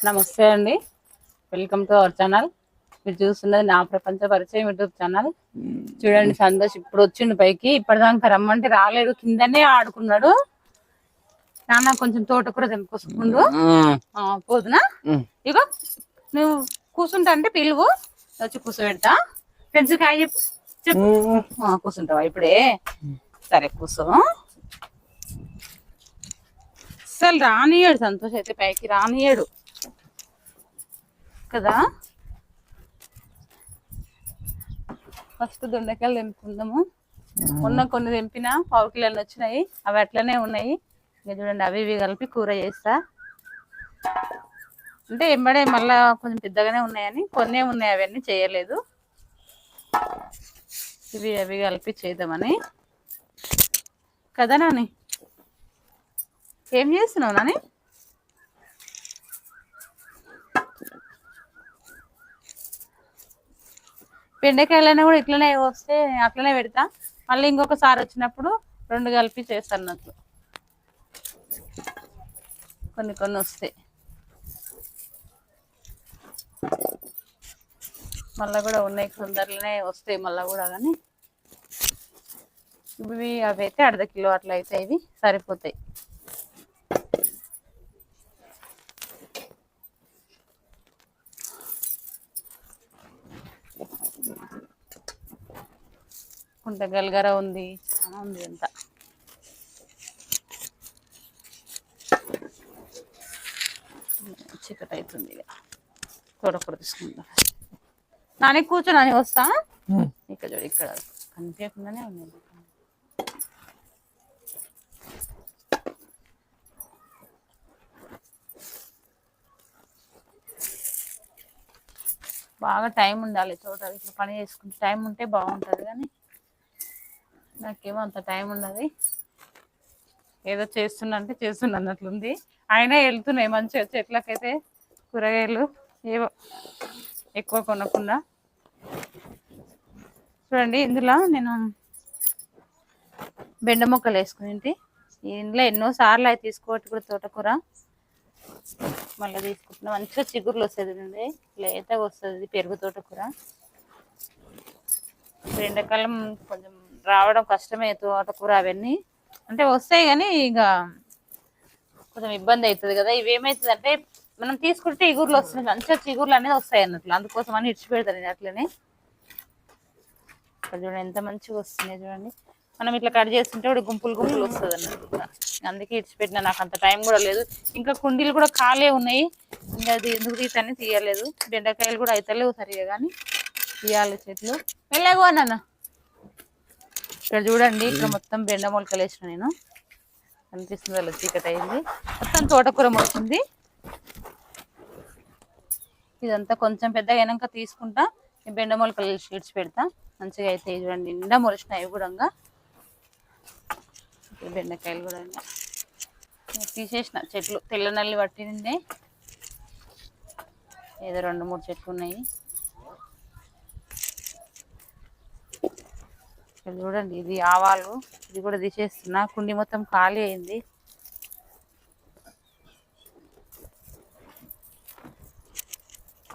నమస్తే అండి. Welcome to our channel మీరు చూస్తున్నది నా ప్రపంచ పరిచయం యూట్యూబ్ ఛానల్ చూడండి సంతోష్ ఇప్పుడు వచ్చిండు పైకి. ఇప్పటిదాకా రమ్మంటే రాలేడు కిందనే ఆడుకున్నాడు. నాన్న కొంచెం తోటకూర తెంపుకొసుకుండు పోదునా? ఇగో నువ్వు కూర్చుంటా అంటే పిలువు. వచ్చి కూర్చోబెడతా ఫ్రెండ్స్ కాయ చెప్పు. చెప్పు. కూర్చుంటావా ఇప్పుడే? సరే కూర్చో అసలు రానియాడు సంతోష్ అయితే పైకి రానియాడు కదా? ఫస్ట్ దొండకాయలు తెంపుకుందాము. మొన్న కొన్ని తెంపిన పావు కిలోలు వచ్చినాయి. అవి అట్లనే ఉన్నాయి. ఇంకా చూడండి అవి ఇవి కలిపి కూర చేస్తా. అంటే ఎంబడే మళ్ళా కొంచెం పెద్దగానే ఉన్నాయని కొన్నే ఉన్నాయి అవన్నీ చేయలేదు. ఇవి అవి కలిపి చేద్దామని. కదా నాని? ఏం చేస్తున్నావు నాని? బెండకాయలైనా కూడా ఇట్లనే వస్తే అట్లనే పెడతా. మళ్ళీ ఇంకొకసారి వచ్చినప్పుడు రెండు కలిపి చేస్తాను అట్లు కొన్ని కొన్ని వస్తాయి. మళ్ళీ కూడా ఉన్నాయి తొందరలోనే వస్తాయి మళ్ళీ కూడా కానీ. ఇవి అవి అయితే అర్ధ కిలో అట్లా అయితే ఇవి సరిపోతాయి. కుంట గల్గర ఉంది. చాలా ఉంది అంత. చీకటి అవుతుంది ఇక. తోటకూర తీసుకుంటా నాని కూర్చో నాని వస్తా? ఇక్కడ చూడు ఇక్కడ. కనిపించకుండానే ఉంది. బాగా టైం ఉండాలి తోట. ఇట్లా పని చేసుకుంటే టైం ఉంటే బాగుంటుంది కానీ నాకేమో అంత టైం ఉన్నది. ఏదో చేస్తున్నా అంటే చేస్తున్నా అన్నట్లుంది. అయినా వెళ్తున్నాయి మంచిగా చెట్లకైతే కూరగాయలు ఏవో ఎక్కువ కొనకుండా. చూడండి ఇందులో నేను బెండ మొక్కలు వేసుకుని ఇందులో ఎన్నో సార్లు అవి తీసుకోవచ్చు కూడా తోటకూర. మళ్ళీ తీసుకుంటున్నా. మంచిగా చిగురులు వస్తుంది అండి లేతగా వస్తుంది పెరుగు తోటకూర. ఎండాకాలం కొంచెం రావడం కష్టమే తోటకూర అవన్నీ. అంటే వస్తాయి కానీ ఇక కొంచెం ఇబ్బంది అవుతుంది కదా. ఇవి ఏమవుతుంది అంటే మనం తీసుకుంటే ఇగుర్లు వస్తున్నాయి మంచిగా చిగుర్లు అనేది వస్తాయి అన్నట్లు. అందుకోసం అని ఇడిచిపెడతాను నేను అట్లనే. చూడండి ఎంత మంచిగా వస్తున్నాయి చూడండి. మనం ఇట్లా కట్ చేస్తుంటే కూడా గుంపులు గుంపులు వస్తుంది అన్నట్టు అందుకే ఇడిచిపెట్టిన నాకు అంత టైం కూడా లేదు. ఇంకా కుండీలు కూడా ఖాళీ ఉన్నాయి. ఇంకా అది ఎందుకు తీసాని తీయలేదు. బెండకాయలు కూడా అవుతలేవు సరిగా కానీ తీయాలి చెట్లు. వెళ్ళాగో నాన్న ఇక్కడ చూడండి ఇక్కడ మొత్తం బెండ మొలకలు వేసిన నేను. కనిపిస్తుంది అలా చీకటి అయింది. మొత్తం తోటకూర వచ్చింది ఇదంతా కొంచెం పెద్దగా అయినాక తీసుకుంటా బెండ మొలకలు షీట్స్ పెడతా. మంచిగా అయితే చూడండి నిండా మొలిచినాయి కూడా బెండకాయలు కూడా తీసేసిన చెట్లు తెల్ల నల్లి పట్టింది. ఏదో రెండు మూడు చెట్లు ఉన్నాయి. ఇక్కడ చూడండి ఇది ఆవాలు. ఇది కూడా తీసేస్తున్నా. కుండి మొత్తం ఖాళీ అయింది.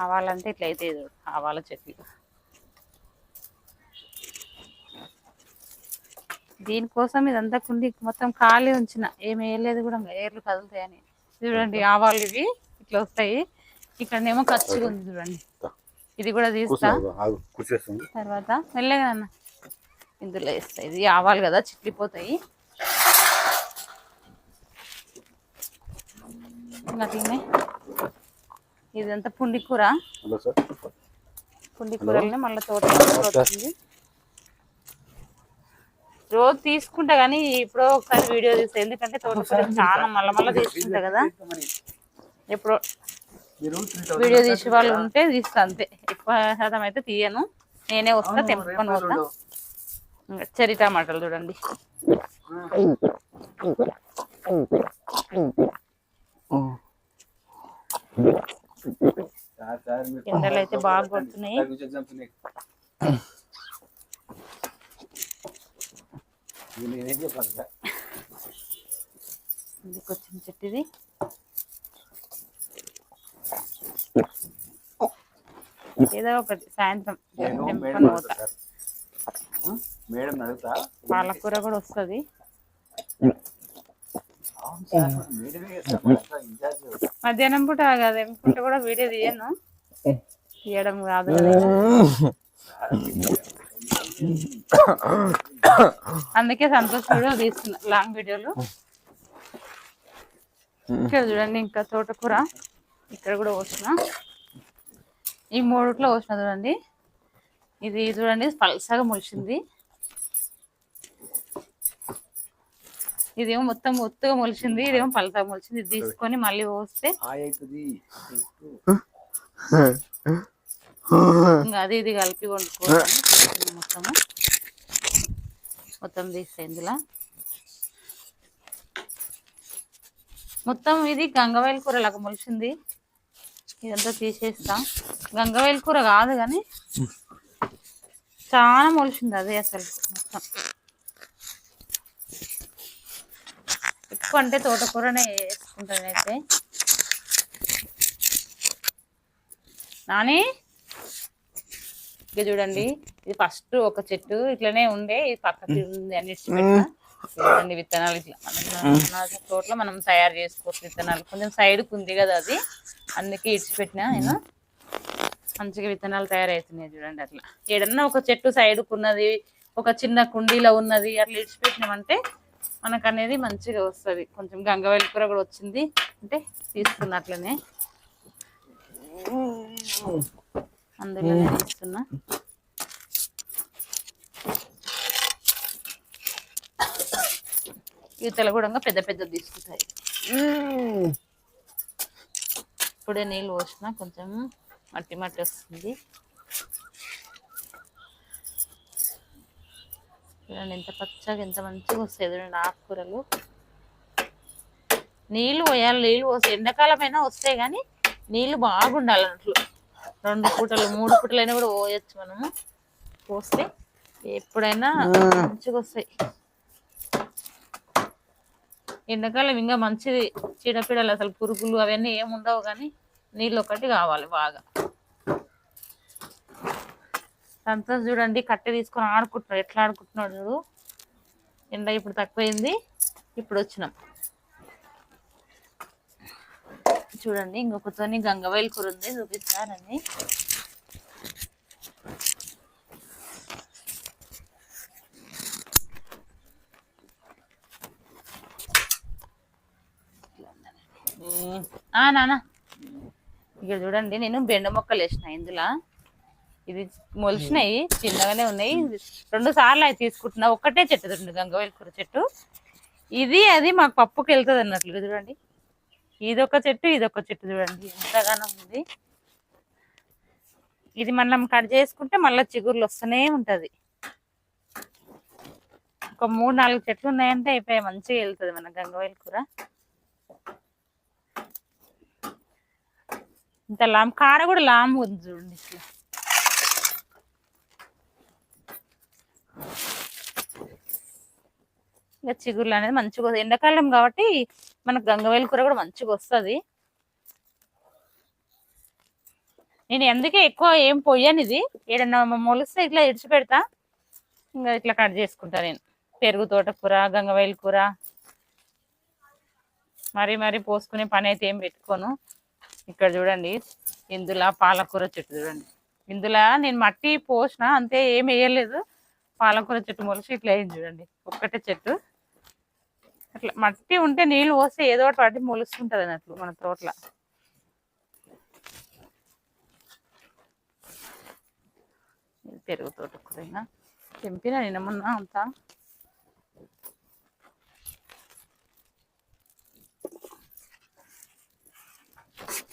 ఆవాలంటే ఇట్లా అయితే ఇది ఆవాల చెట్లు. దీనికోసం ఇదంతా కుండి మొత్తం ఖాళీ ఉంచిన. ఏమి వేయలేదు కూడా ఏర్లు కదులుతాయని. చూడండి ఆవాలు ఇవి ఇట్లా వస్తాయి. ఇక్కడనేమో ఖర్చుగా ఉంది చూడండి. ఇది కూడా తీస్తా. తర్వాత మెల్లగా నాన్న. ఇందులో వేస్తాయి ఇది ఆవాలు కదా చిట్లిపోతాయి. అట్లనే ఇదంతా పుండి కూర. పుండి కూరల్ని మళ్ళీ తోట వస్తుంది రోజు తీసుకుంటా కానీ ఎప్పుడో ఒకసారి వీడియో తీస్తా. ఎందుకంటే తోటకూర చాలా మళ్ళీ మళ్ళీ తీసుకుంటా కదా. ఎప్పుడో వీడియో తీసే వాళ్ళు ఉంటే తీస్తా అంతే. ఎక్కువ శాతం అయితే తీయను. నేనే వస్తా తెంపుకొని ఇంకా చెరి టమాటాలు చూడండి. ఎండలు అయితే బాగా కొడుతున్నాయి. నేనేం చెప్పాలి సార్ ఇందుకు వచ్చిన చెట్టు ఇది ఏదో ఒకటి సాయంత్రం మేడం అడుగుతా? పాలకూర కూడా వస్తుంది. మధ్యాహ్నం పూట కదా పూట కూడా వీడియో తీయను. తీయడం కాదు కదా. అందుకే సంతోష్ వీడియో తీస్తున్నా లాంగ్ వీడియోలు. ఇక్కడ చూడండి ఇంకా తోటకూర. ఇక్కడ కూడా పోసిన ఈ మూడిట్లో పోసిన చూడండి. ఇది చూడండి పల్సగా మొలిచింది. ఇదేమో మొత్తం ఒత్తుగా మొలిచింది ఇదేమో పలసగా మొలిచింది. ఇది తీసుకొని మళ్ళీ పోస్తే ఇంకా అది ఇది కలిపి వండుకోవాలి. మొత్తము. మొత్తం తీస్తే ఇందులో. మొత్తం ఇది గంగవాయల కూర లాగా మొలిచింది. ఇదంతా తీసేస్తాం. గంగవాయల కూర కాదు కానీ చాలా మొలిచింది అదే అసలు. మొత్తం. ఎక్కువ అంటే తోటకూరనే వేసుకుంటానైతే నాని? ఇక చూడండి ఇది ఫస్ట్ ఒక చెట్టు ఇట్లనే ఉండే ఇది పక్కకి ఉంది అని పెట్టిన చూడండి విత్తనాలు ఇట్లా. మన- తోటలో మనం తయారు చేసుకోవచ్చు విత్తనాలు. కొంచెం సైడ్ ఉంది కదా అది. అందుకే ఇడిచిపెట్టిన ఆయన మంచిగా విత్తనాలు తయారవుతున్నాయి చూడండి అట్లా. ఏడన్నా ఒక చెట్టు సైడ్కు ఉన్నది ఒక చిన్న కుండీలో ఉన్నది అట్లా ఇడిచిపెట్టినామంటే మనకు అనేది మంచిగా వస్తుంది. కొంచెం గంగవేలి కూర కూడా వచ్చింది. అంటే తీసుకున్నట్లనే అందులోనే తీస్తున్నా ఈతలు కూడా పెద్ద పెద్ద తీసుకుంటాయి. ఇప్పుడే నీళ్ళు పోసిన కొంచెం మట్టి మట్టి వస్తుంది. చూడండి ఎంత పచ్చగా ఎంత మంచిగా వస్తాయి చూడండి ఆకుకూరలు. నీళ్ళు పోయాలి నీళ్ళు పోసి ఎండాకాలమైనా వస్తాయి కానీ నీళ్ళు బాగుండాలి అన్నట్లు రెండు పూటలు మూడు పూటలైనా కూడా పోయొచ్చు మనము. పోస్తే ఎప్పుడైనా మంచిగా వస్తాయి. ఎండాకాలం ఇంకా మంచిది. చీడపీడలు అసలు పురుగులు అవన్నీ ఏమి ఉండవు కానీ నీళ్ళు ఒకటి కావాలి బాగా. సంతోష్ చూడండి కట్టె తీసుకొని ఆడుకుంటున్నాడు. ఎట్లా ఆడుకుంటున్నాడు చూడు. ఎండ ఇప్పుడు తక్కువైంది. ఇప్పుడు వచ్చినాం. చూడండి ఇంకొకతోని గంగవైల్ కూర ఉంది చూపిస్తానని. ఆ నాన్న. ఇక్కడ చూడండి నేను బెండ మొక్కలు వేసిన ఇందులో. ఇది మొలిచినాయి చిన్నగానే ఉన్నాయి. రెండు సార్లు అవి తీసుకుంటున్నా. ఒక్కటే చెట్టు రెండు గంగవేల కూర చెట్టు. ఇది అది మాకు పప్పుకి వెళ్తుంది అన్నట్లు. ఇది చూడండి. ఇదొక చెట్టు ఇదొక చెట్టు చూడండి. ఎంతగానో ఉంది. ఇది మనం కట్ చేసుకుంటే మళ్ళీ చిగుర్లు వస్తూనే ఉంటది. ఒక మూడు నాలుగు చెట్లు ఉన్నాయంటే అయిపోయి మంచిగా వెళ్తుంది మన గంగవేల కూర ఇంత లామ్ కాడ కూడా లామ్ ఉంది చూడండి. ఇక చిగుర్లు అనేది మంచిగా ఎండాకాలం కాబట్టి మనకు గంగవేలు కూర కూడా మంచిగా వస్తుంది. నేను ఎందుకే ఎక్కువ ఏం పోయాను ఇది ఏడన్నా మొలిస్తే ఇట్లా ఇడిచి పెడతా. ఇంకా ఇట్లా కట్ చేసుకుంటా నేను. పెరుగు తోటకూర గంగవేలు కూర. మరి మరి పోసుకునే పని అయితే ఏం పెట్టుకోను. ఇక్కడ చూడండి ఇందులో పాలకూర చెట్టు చూడండి. ఇందులో నేను మట్టి పోసిన అంతే ఏం వేయలేదు. పాలకూర చెట్టు మొలిచి ఇట్లా అయింది చూడండి. ఒక్కటే చెట్టు. అట్లా మట్టి ఉంటే నీళ్ళు పోస్తే ఏదో ఒకటి వాటి మొలుస్తుంటది అన్నట్లు మన తోటలో. పెరుగు పెరుగు తోటకూరైనా తెంపిన నిన్న మొన్న అంతా.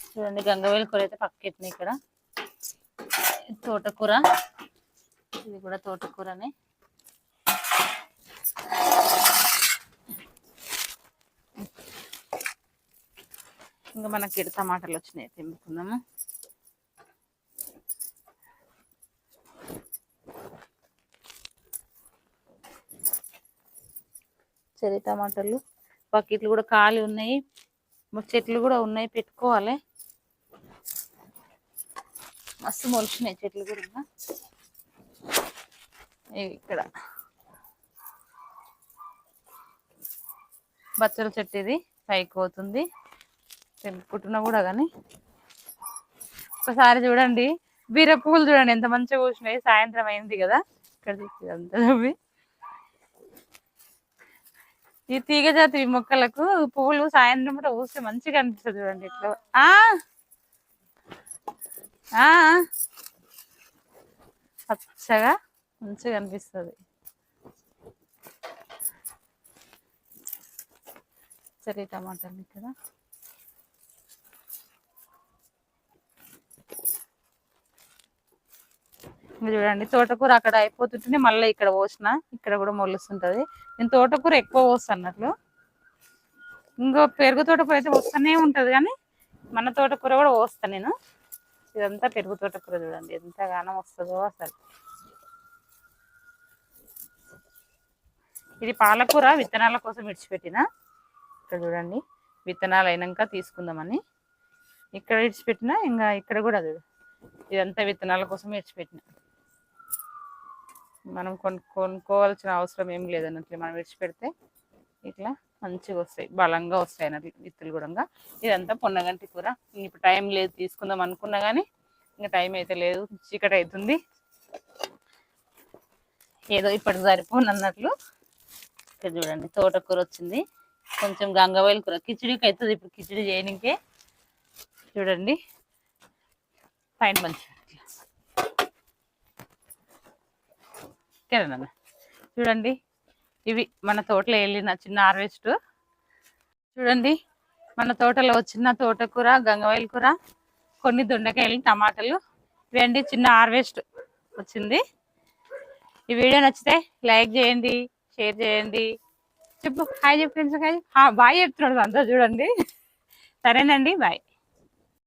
చూడండి గంగవేలు కూర అయితే పక్కెట్టిన ఇక్కడ. తోటకూర. ఇది కూడా తోటకూరనే. ఇంకా మనకి ఇటు టమాటాలు వచ్చినాయి తెంపుకుందాము చెరి టమాటాలు బకెట్లు కూడా ఖాళీ ఉన్నాయి. చెట్లు కూడా ఉన్నాయి పెట్టుకోవాలి. మస్తు మొలిచినాయి చెట్లు కూడా ఇక్కడ. బచ్చల చెట్టు ఇది పైకి పోతుంది. తెంపుకుంటున్నా కూడా కానీ. ఒకసారి చూడండి. బీర పువ్వులు చూడండి ఎంత మంచిగా కూర్చున్నాయి సాయంత్రం అయింది కదా. ఇక్కడ చూసి ఈ తీగ జాతి మొక్కలకు పువ్వులు సాయంత్రం పూట పూస్తే మంచిగా అనిపిస్తుంది చూడండి. ఇట్లా. ఆ! ఆ! పచ్చగా మంచిగా అనిపిస్తుంది. సరే టమాటాలు ఇక్కడ. చూడండి తోటకూర అక్కడ అయిపోతుంటేనే మళ్ళీ ఇక్కడ పోసిన ఇక్కడ కూడా మొలుస్తుంటది. నేను తోటకూర ఎక్కువ పోస్తాను అన్నట్లు. ఇంకో పెరుగు తోటకూర అయితే వస్తూనే ఉంటుంది కానీ మన తోటకూర కూడా పోస్తాను నేను. ఇదంతా పెరుగు తోటకూర చూడండి. ఎంత గానం వస్తుందో అసలు. ఇది పాలకూర విత్తనాల కోసం విడిచిపెట్టిన ఇక్కడ చూడండి. విత్తనాలు అయినాక తీసుకుందామని. ఇక్కడ విడిచిపెట్టిన ఇంకా ఇక్కడ కూడా చూడు. ఇదంతా విత్తనాల కోసం విడిచిపెట్టిన మనం కొను కొనుక్కోవాల్సిన అవసరం ఏం లేదన్నట్లు మనం విడిచిపెడితే ఇట్లా మంచిగా వస్తాయి బలంగా వస్తాయి అన్నట్లు విత్తులు కూడా ఇదంతా పొన్నగంటి కూర. ఇప్పుడు టైం లేదు తీసుకుందాం అనుకున్నా కానీ ఇంకా టైం అయితే లేదు చీకటి అవుతుంది ఏదో ఇప్పటి సరిపోను అన్నట్లు. ఇక్కడ చూడండి తోటకూర వచ్చింది. కొంచెం గంగవాయిల కూర. కిచిడికి అవుతుంది ఇప్పుడు కిచిడి చేయనికే. చూడండి పైన మంచి నాన్న చూడండి ఇవి మన తోటలో వెళ్ళిన చిన్న హార్వెస్ట్. చూడండి మన తోటలో వచ్చిన తోటకూర గంగవాయిల కూర కొన్ని దొండకాయలు టమాటాలు ఇవండి చిన్న హార్వెస్ట్ వచ్చింది. ఈ వీడియో నచ్చితే లైక్ చేయండి షేర్ చేయండి. చెప్పు హాయ్ చెప్పు ఫ్రెండ్స్ హాయ్. బాయ్ చెప్తున్నాడు అంతా చూడండి. సరేనండి బాయ్.